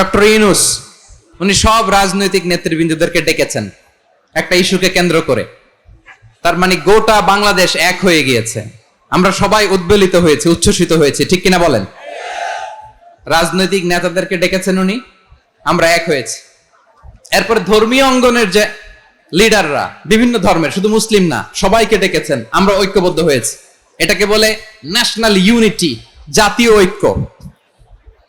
Doctor Yunus, উনি সব রাজনৈতিক নেতৃবৃন্দদেরকে ডেকেছেন, একটা ইস্যুকে কেন্দ্র করে। তার মানে গোটা বাংলাদেশ এক হয়ে গিয়েছে। আমরা সবাই উদ্বেলিত হয়েছে, উচ্ছ্বসিত হয়েছে, ঠিক কিনা বলেন? রাজনৈতিক নেতাদেরকে ডেকেছেন উনি, আমরা এক হয়েছি। এরপর ধর্মীয় অঙ্গনের যে লিডাররা, বিভিন্ন ধর্মের, শুধু মুসলিম না, সবাইকে ডেকেছেন, আমরা ঐক্যবদ্ধ হয়েছি। এটাকে বলে ন্যাশনাল ইউনিটি জাতীয় ঐক্য।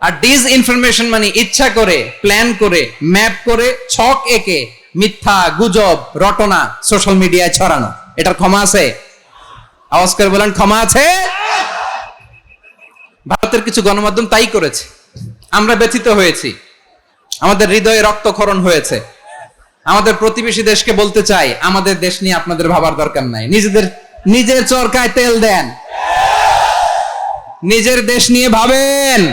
আর ডিস ইনফরমেশন মানে ইচ্ছা করে প্ল্যান করে ম্যাপ করে, ছক একে মিথ্যা, গুজব, রটনা সোশ্যাল মিডিয়ায় ছড়ানো। এটার ক্ষমা আছে? আওয়াজ করে বলেন, ক্ষমা আছে? ভারতের কিছু গণমাধ্যম তাই করেছে। আমরা ব্যথিত হয়েছি। আমাদের হৃদয়ে রক্তক্ষরণ হয়েছে। আমাদের প্রতিবেশী দেশকে বলতে চাই, আমাদের দেশ নিয়ে আপনাদের ভাবার দরকার নাই। নিজেদের, নিজের চরকায় তেল দেন। নিজের দেশ নিয়ে ভাবেন।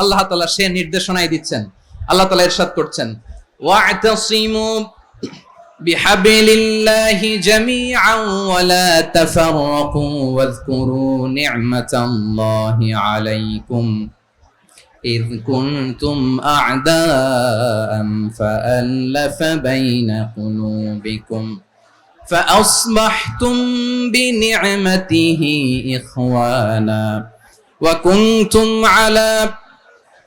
আল্লাহ তালা সে নির্দেশনাই দিচ্ছেন আল্লাহ তালা ইরশাদ করছেন واعتصموا بحبل الله جميعا ولا تفرقوا واذكروا نعمة الله عليكم إذ كنتم أعداء فألف بين قلوبكم فأصبحتم بنعمته إخوانا وكنتم على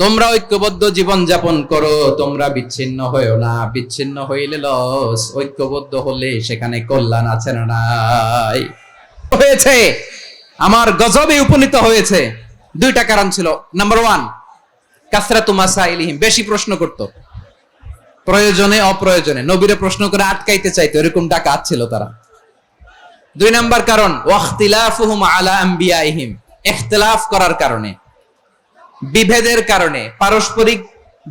তোমরা ঐক্যবদ্ধ জীবন যাপন করো, তোমরা বিচ্ছিন্ন হয়েও না। বিচ্ছিন্ন হইলে লস, ঐক্যবদ্ধ হলে সেখানে কল্যাণ আছে না নাই। হয়েছে। আমার গজবে উপনীত হয়েছে। দুইটা কারণ ছিল। নাম্বার ওয়ান কাসরাতু মাসাইলিহিম। বেশি প্রশ্ন করত। প্রয়োজনে, অপ্রয়োজনে। নবীরে প্রশ্ন করে আটকাইতে চাইতো। এরকম ডাকাত ছিল তারা। দুই নাম্বার কারণ, ওয়াখতিলাফুহুম আলা আম্বিয়াইহিম। ইখতিলাফ করার কারণে। বিভেদের কারণে পারস্পরিক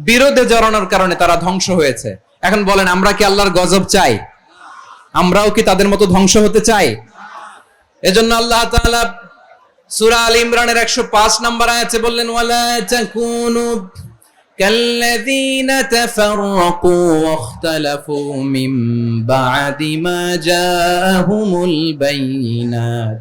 বিরোধে জড়ানোর কারণে তারা ধ্বংস হয়েছে এখন বলেন আমরা কি আল্লাহর গজব চাই আমরাও কি তাদের মতো ধ্বংস হতে চাই এজন্য আল্লাহ তাআলা সূরা আল ইমরানের 105 নম্বর আয়াতে বললেন ওয়ালা তাকুনু كالذين تفرقوا واختلفوا من بعد ما جاءهم البينات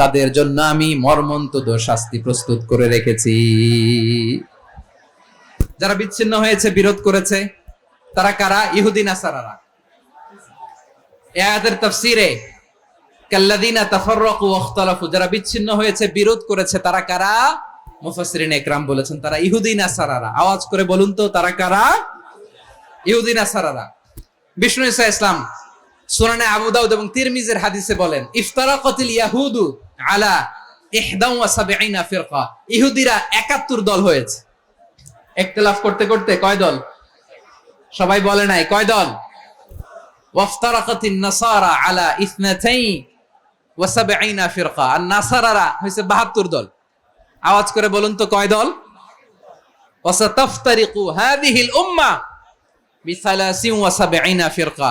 তাদের জন্য আমি মর্মন্তুদ শাস্তি প্রস্তুত করে রেখেছি। যারা বিচ্ছিন্ন হয়েছে, বিরোধ করেছে, তারা কারা? ইহুদি নাসারারা। এ আয়াতের তাফসীরে, কাল্লাযীনা তাফাররাকু যারা বিচ্ছিন্ন হয়েছে, বিরোধ করেছে, তারা কারা? মুফাসসিরিন একরাম বলেছেন, তারা ইহুদি নাসারারা। আওয়াজ করে বলুন তো, তারা কারা? ইহুদি নাসারারা। বিষ্ণু ইসা ইসলাম সুনানে আবু দাউদ এবং তিরমিজের হাদিসে বলেন, ইফতারাকাতিল ইয়াহুদু আলা ইহদা ওয়া সাবঈনা ফিরকা। ইহুদিরা 71 দল হয়েছে। ইখতিলাফ করতে করতে কয় দল? সবাই বলে নাই, কয় দল? ওয়াফতারাকাতিন নাসারা আলা ইসনাতাই ওয়া সাবঈনা ফিরকা। আর নাসারারা হইছে 72 দল। আওয়াজ করে বলুন তো কয় দল? ওয়াসাতাফতারিকু হাদিহিল উম্মাহ বিসালাসিন ওয়া ফিরকা।